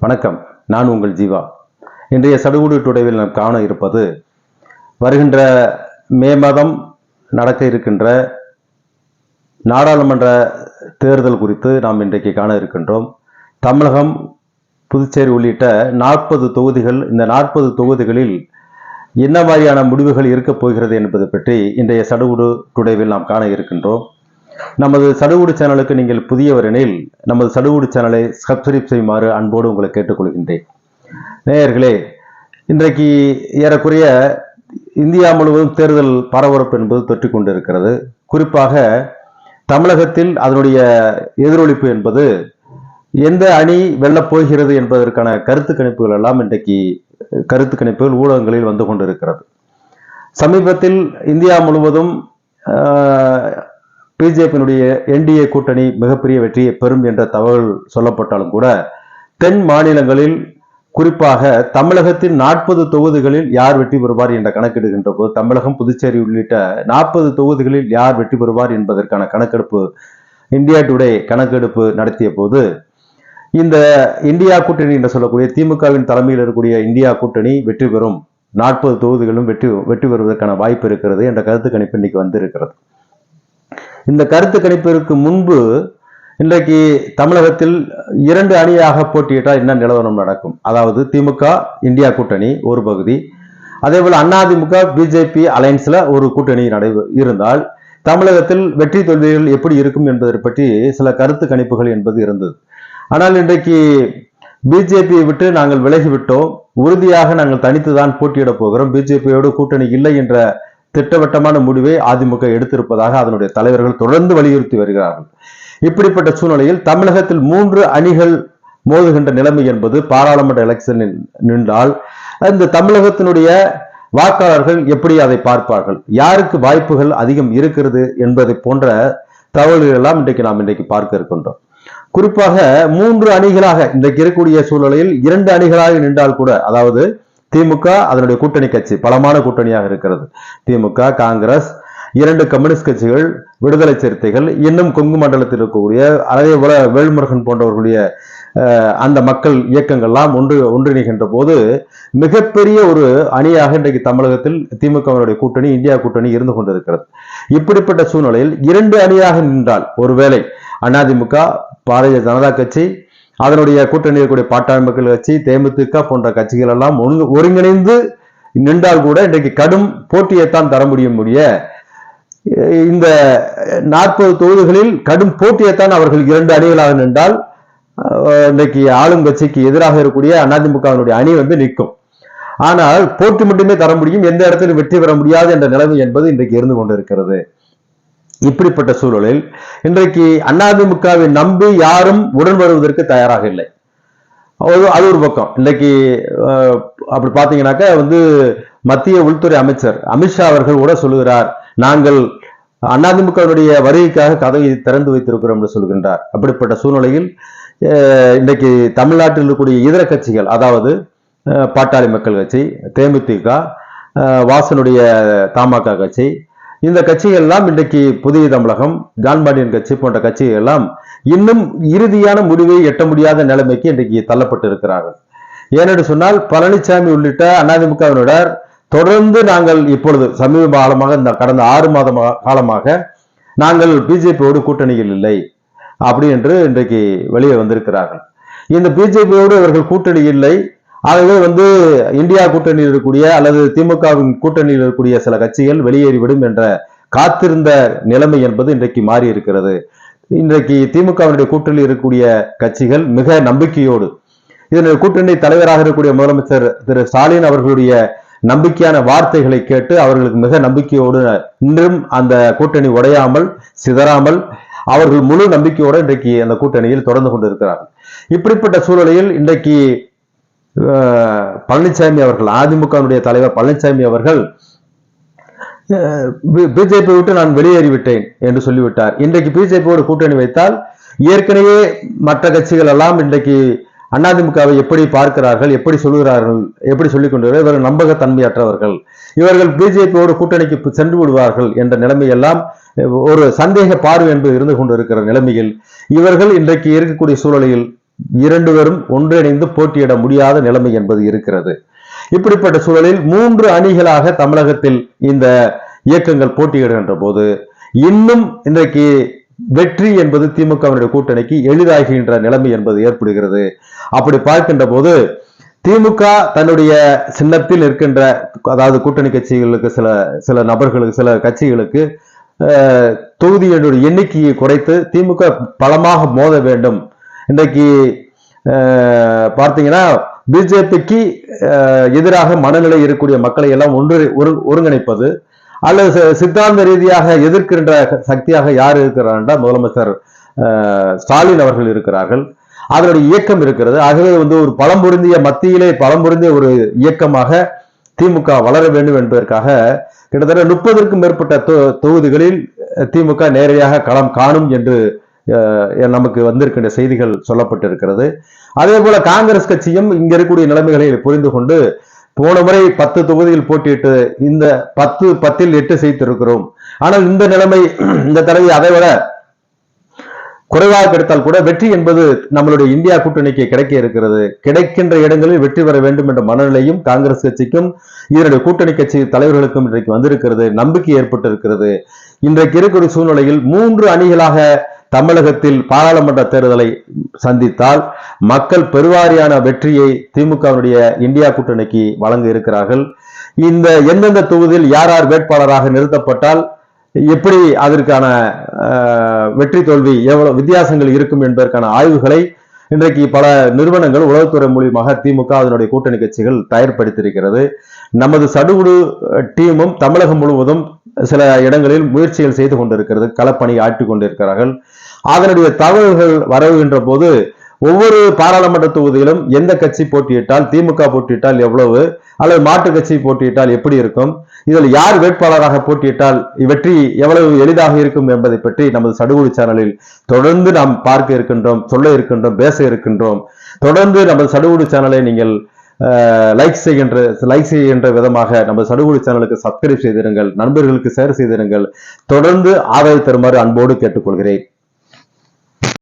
வணக்கம். நான் உங்கள் ஜீவா. இன்றைய சடுகுடு டுடேவில் நாம் காண இருப்பது வருகின்ற மே மாதம் நடக்க இருக்கின்ற நாடாளுமன்ற தேர்தல் குறித்து நாம் இன்றைக்கு காண இருக்கின்றோம். தமிழகம் புதுச்சேரி உள்ளிட்ட நாற்பது தொகுதிகள் இந்த நாற்பது தொகுதிகளில் என்ன மாதிரியான முடிவுகள் இருக்கப் போகிறது என்பது பற்றி இன்றைய சடுகுடு டுடேவில் நாம் காண இருக்கின்றோம். நமது சடுகுடு சேனலுக்கு நீங்கள் புதியவரெனில் நமது சடுகுடு சேனலை சப்ஸ்கிரைப் செய்யுமாறு அன்போடு உங்களை கேட்டுக்கொள்கின்றேன். நேயர்களே இன்றைக்கு ஏறக்குறைய இந்தியா முழுவதும் தேர்தல் பரபரப்பு என்பது தொற்றிக் கொண்டிருக்கிறது. குறிப்பாக தமிழகத்தில் அதனுடைய எதிரொலிப்பு என்பது எந்த அணி வெல்லப் போகிறது என்பதற்கான கருத்து கணிப்புகள் எல்லாம் இன்றைக்கு கருத்து கணிப்புகள் ஊடகங்களில் வந்து கொண்டிருக்கிறது. சமீபத்தில் இந்தியா முழுவதும் பிஜேபியினுடைய என்டிஏ கூட்டணி மிகப்பெரிய வெற்றியை பெறும் என்ற தகவல் சொல்லப்பட்டாலும் கூட தென் மாநிலங்களில் குறிப்பாக தமிழகத்தின் நாற்பது தொகுதிகளில் யார் வெற்றி பெறுவார் என்ற கணக்கெடுகின்ற போது தமிழகம் புதுச்சேரி உள்ளிட்ட நாற்பது தொகுதிகளில் யார் வெற்றி பெறுவார் என்பதற்கான கணக்கெடுப்பு இந்தியா டுடே கணக்கெடுப்பு நடத்திய போது இந்த இந்தியா கூட்டணி என்று சொல்லக்கூடிய திமுகவின் தலைமையில் இருக்கக்கூடிய இந்தியா கூட்டணி வெற்றி பெறும். நாற்பது தொகுதிகளும் வெற்றி வெற்றி பெறுவதற்கான வாய்ப்பு இருக்கிறது என்ற கருத்து கணிப்பு இன்னைக்கு வந்திருக்கிறது. இந்த கருத்து கணிப்பிற்கு முன்பு இன்றைக்கு தமிழகத்தில் இரண்டு அணியாக போட்டியிட்டால் என்ன நிலவரம் நடக்கும்? அதாவது திமுக இந்தியா கூட்டணி ஒரு பகுதி. அதே போல அதிமுக பிஜேபி அலையன்ஸ்ல ஒரு கூட்டணி நடை இருந்தால் தமிழகத்தில் வெற்றி தோல்விகள் எப்படி இருக்கும் என்பதை பற்றி சில கருத்து கணிப்புகள் என்பது இருந்தது. ஆனால் இன்றைக்கு பிஜேபியை விட்டு நாங்கள் விலகிவிட்டோம். உறுதியாக நாங்கள் தனித்து தான் போட்டியிட போகிறோம். பிஜேபியோடு கூட்டணி இல்லை என்ற திட்டவட்டமான முடிவை அதிமுக எடுத்திருப்பதாக அதனுடைய தலைவர்கள் தொடர்ந்து வலியுறுத்தி வருகிறார்கள். இப்படிப்பட்ட சூழ்நிலையில் தமிழகத்தில் மூன்று அணிகள் மோதுகின்ற நிலைமை என்பது பாராளுமன்ற எலெக்ஷனில் நின்றால் இந்த தமிழகத்தினுடைய வாக்காளர்கள் எப்படி அதை பார்ப்பார்கள்? யாருக்கு வாய்ப்புகள் அதிகம் இருக்கிறது என்பதை போன்ற தகவல்கள் எல்லாம் இன்றைக்கு நாம் இன்றைக்கு பார்க்க இருக்கின்றோம். குறிப்பாக மூன்று அணிகளாக இன்றைக்கு இருக்கக்கூடிய சூழ்நிலையில் இரண்டு அணிகளாக நின்றால் கூட அதாவது திமுக அதனுடைய கூட்டணி கட்சி பலமான கூட்டணியாக இருக்கிறது. திமுக காங்கிரஸ் இரண்டு கம்யூனிஸ்ட் கட்சிகள் விடுதலை சிறுத்தைகள் இன்னும் கொங்கு மண்டலத்தில் இருக்கக்கூடிய அதே போல வேல்முருகன் போன்றவர்களுடைய அந்த மக்கள் இயக்கங்கள்லாம் ஒன்று ஒன்றிணைகின்ற போது மிகப்பெரிய ஒரு அணியாக இன்றைக்கு தமிழகத்தில் திமுகவினுடைய கூட்டணி இந்தியா கூட்டணி இருந்து கொண்டிருக்கிறது. இப்படிப்பட்ட சூழ்நிலையில் இரண்டு அணியாக நின்றால் ஒருவேளை அதிமுக பாரதிய ஜனதா கட்சி அதனுடைய கூட்டணி இருக்கக்கூடிய பாட்டாளி மக்கள் கட்சி தேமுதிக போன்ற கட்சிகள் எல்லாம் ஒருங்கிணைந்து நின்றால் கூட இன்றைக்கு கடும் போட்டியைத்தான் தர முடியும் முடிய இந்த நாற்பது தொகுதிகளில் கடும் போட்டியைத்தான் அவர்கள் இரண்டு அணிகளாக நின்றால் இன்றைக்கு ஆளும் கட்சிக்கு எதிராக இருக்கக்கூடிய அதிமுகவினுடைய அணி வந்து நிற்கும். ஆனால் போட்டி மட்டுமே தர முடியும் எந்த இடத்திலும் வெற்றி பெற முடியாது என்ற நிலைமை என்பது இன்றைக்கு இருந்து கொண்டிருக்கிறது. இப்படிப்பட்ட சூழலில் இன்றைக்கு அதிமுகவை நம்பி யாரும் உடன் வருவதற்கு தயாராக இல்லை. அது ஒரு பக்கம். இன்றைக்கு அப்படி பார்த்தீங்கன்னாக்கா வந்து மத்திய உள்துறை அமைச்சர் அமித்ஷா அவர்கள் கூட சொல்லுகிறார் நாங்கள் அதிமுகவினுடைய வருகைக்காக கதவை திறந்து வைத்திருக்கிறோம் என்று சொல்கின்றார். அப்படிப்பட்ட சூழ்நிலையில் இன்றைக்கு தமிழ்நாட்டில் இருக்கக்கூடிய இதர கட்சிகள் அதாவது பாட்டாளி மக்கள் கட்சி தேமுதிக வாசனுடைய தமாக கட்சி இந்த கட்சியெல்லாம் இன்றைக்கு புதிய தமிழகம் ஜான்பாண்டியன் கட்சி போன்ற கட்சிகள் எல்லாம் இன்னும் இறுதியான முடிவை எட்ட முடியாத நிலைமைக்கு இன்றைக்கு தள்ளப்பட்டு இருக்கிறார்கள் ஏனென்று சொன்னால் பழனிசாமி உள்ளிட்ட அதிமுகவினர் தொடர்ந்து நாங்கள் இப்பொழுது சமீப காலமாக இந்த கடந்த ஆறு மாத காலமாக நாங்கள் பிஜேபியோடு கூட்டணியில் இல்லை அப்படி என்று இன்றைக்கு வெளியே வந்திருக்கிறார்கள். இந்த பிஜேபியோடு அவர்கள் கூட்டணி இல்லை ஆகவே வந்து இந்தியா கூட்டணியில் இருக்கக்கூடிய அல்லது திமுகவின் கூட்டணியில் இருக்கக்கூடிய சில கட்சிகள் வெளியேறிவிடும் என்ற காத்திருந்த நிலைமை என்பது இன்றைக்கு மாறி இருக்கிறது இன்றைக்கு திமுகவினுடைய கூட்டணியில் இருக்கக்கூடிய கட்சிகள் மிக நம்பிக்கையோடு இதனுடைய கூட்டணி தலைவராக இருக்கக்கூடிய முதலமைச்சர் திரு ஸ்டாலின் அவர்களுடைய நம்பிக்கையான வார்த்தைகளை கேட்டு அவர்களுக்கு மிக நம்பிக்கையோடு இன்றும் அந்த கூட்டணி உடையாமல் சிதறாமல் அவர்கள் முழு நம்பிக்கையோடு இன்றைக்கு அந்த கூட்டணியில் தொடர்ந்து கொண்டிருக்கிறார்கள். இப்படிப்பட்ட சூழலில் இன்றைக்கு பழனிசாமி அவர்கள் அதிமுகவினுடைய தலைவர் பழனிசாமி அவர்கள் பிஜேபி விட்டு நான் வெளியேறிவிட்டேன் என்று சொல்லிவிட்டார். இன்றைக்கு பிஜேபியோடு கூட்டணி வைத்தால் ஏற்கனவே மற்ற கட்சிகள் எல்லாம் இன்றைக்கு அதிமுகவை எப்படி பார்க்கிறார்கள் எப்படி சொல்லுகிறார்கள் எப்படி சொல்லிக் கொண்டு இவர்கள் நம்பகத்தன்மையற்றவர்கள். இவர்கள் பிஜேபியோடு கூட்டணிக்கு சென்று விடுவார்கள் என்ற நிலைமையெல்லாம் ஒரு சந்தேக பார்வை என்பது இருந்து கொண்டிருக்கிற நிலைமையில் இவர்கள் இன்றைக்கு இருக்கக்கூடிய சூழலில் இரண்டு பேரும் ஒன்றிணைந்து போட்டியிட முடியாத நிலைமை என்பது இருக்கிறது. இப்படிப்பட்ட சூழலில் மூன்று அணிகளாக தமிழகத்தில் இந்த இயக்கங்கள் போட்டியிடுகின்ற போது இன்னும் இன்றைக்கு வெற்றி என்பது திமுகவினுடைய கூட்டணிக்கு எளிதாகின்ற நிலைமை என்பது ஏற்படுகிறது. அப்படி பார்க்கின்ற போது திமுக தன்னுடைய சின்னத்தில் இருக்கின்ற அதாவது கூட்டணி கட்சிகளுக்கு சில சில நபர்களுக்கு சில கட்சிகளுக்கு அஹ், எண்ணிக்கையை குறைத்து திமுக பலமாக மோத வேண்டும் இன்றைக்கு பார்த்தீங்கன்னா பிஜேபிக்கு எதிராக மனநிலை இருக்கக்கூடிய மக்களை எல்லாம் ஒன்று ஒரு- ஒருங்கிணைப்பது அல்லது சித்தாந்த ரீதியாக எதிர்க்கின்ற சக்தியாக யார் இருக்கிறார் முதலமைச்சர் ஸ்டாலின் அவர்கள் இருக்கிறார்கள். அதனுடைய இயக்கம் இருக்கிறது. ஆகவே வந்து ஒரு பலம் பொருந்திய மத்தியிலே பலம் பொருந்திய ஒரு இயக்கமாக திமுக வளர வேண்டும் என்பதற்காக கிட்டத்தட்ட முப்பதற்கும் மேற்பட்ட தொ- தொகுதிகளில் திமுக நேரடியாக களம் காணும் என்று நமக்கு வந்திருக்கின்ற செய்திகள் சொல்லப்பட்டிருக்கிறது. அதே போல காங்கிரஸ் கட்சியும் இங்க இருக்கக்கூடிய நிலைமைகளை புரிந்து கொண்டு போன முறை பத்து தொகுதியில் போட்டியிட்டு இந்த பத்து பத்தில் எட்டு செய்திருக்கிறோம் ஆனால் இந்த நிலைமை இந்த தடவை அதை விட குறைவாக கிடைத்தால் கூட வெற்றி என்பது நம்மளுடைய இந்தியா கூட்டணிக்கு கிடைக்க இருக்கிறது. கிடைக்கின்ற இடங்களில் வெற்றி பெற வேண்டும் என்ற மனநிலையும் காங்கிரஸ் கட்சிக்கும் இதனுடைய கூட்டணி கட்சி தலைவர்களுக்கும் இன்றைக்கு வந்திருக்கிறது நம்பிக்கை ஏற்பட்டிருக்கிறது. இன்றைக்கு இருக்கிற சூழ்நிலையில் மூன்று அணிகளாக தமிழகத்தில் பாராளுமன்ற தேர்தலை சந்தித்தால் மக்கள் பெருவாரியான வெற்றியை திமுகவினுடைய இந்தியா கூட்டணிக்கு வழங்க இருக்கிறார்கள். இந்த எந்தெந்த தொகுதியில் யார் யார் வேட்பாளராக நிறுத்தப்பட்டால் எப்படி அதற்கான வெற்றி தோல்வி எவ்வளவு வித்தியாசங்கள் இருக்கும் என்பதற்கான ஆய்வுகளை இன்றைக்கு பல நிறுவனங்கள் உளவுத்துறை மூலியமாக திமுக அதனுடைய கூட்டணி கட்சிகள் தயார்படுத்தியிருக்கிறது. நமது சடுகுடு டீமும் தமிழகம் முழுவதும் சில இடங்களில் முயற்சிகள் செய்து கொண்டிருக்கிறது. களப்பணி ஆட்டி கொண்டிருக்கிறார்கள் அதனுடைய தகவல்கள் வரவுகின்ற போது ஒவ்வொரு பாராளுமன்ற தொகுதியிலும் எந்த கட்சி போட்டியிட்டால் திமுக போட்டியிட்டால் எவ்வளவு அல்லது மாட்டு கட்சி போட்டியிட்டால் எப்படி இருக்கும் இதில் யார் வேட்பாளராக போட்டியிட்டால் வெற்றி எவ்வளவு எளிதாக இருக்கும் என்பதை பற்றி நமது சடுகுடி சேனலில் தொடர்ந்து நாம் பார்க்க இருக்கின்றோம் சொல்ல இருக்கின்றோம் பேச இருக்கின்றோம். தொடர்ந்து நமது சடுகுடு சேனலை நீங்கள் லைக் செய்கின்ற லைக் செய்கின்ற விதமாக நமது சடுகுடி சேனலுக்கு சப்ஸ்கிரைப் செய்திருங்கள் நண்பர்களுக்கு ஷேர் செய்திருங்கள். தொடர்ந்து ஆதரவு தருமாறு அன்போடு கேட்டுக்கொள்கிறேன்.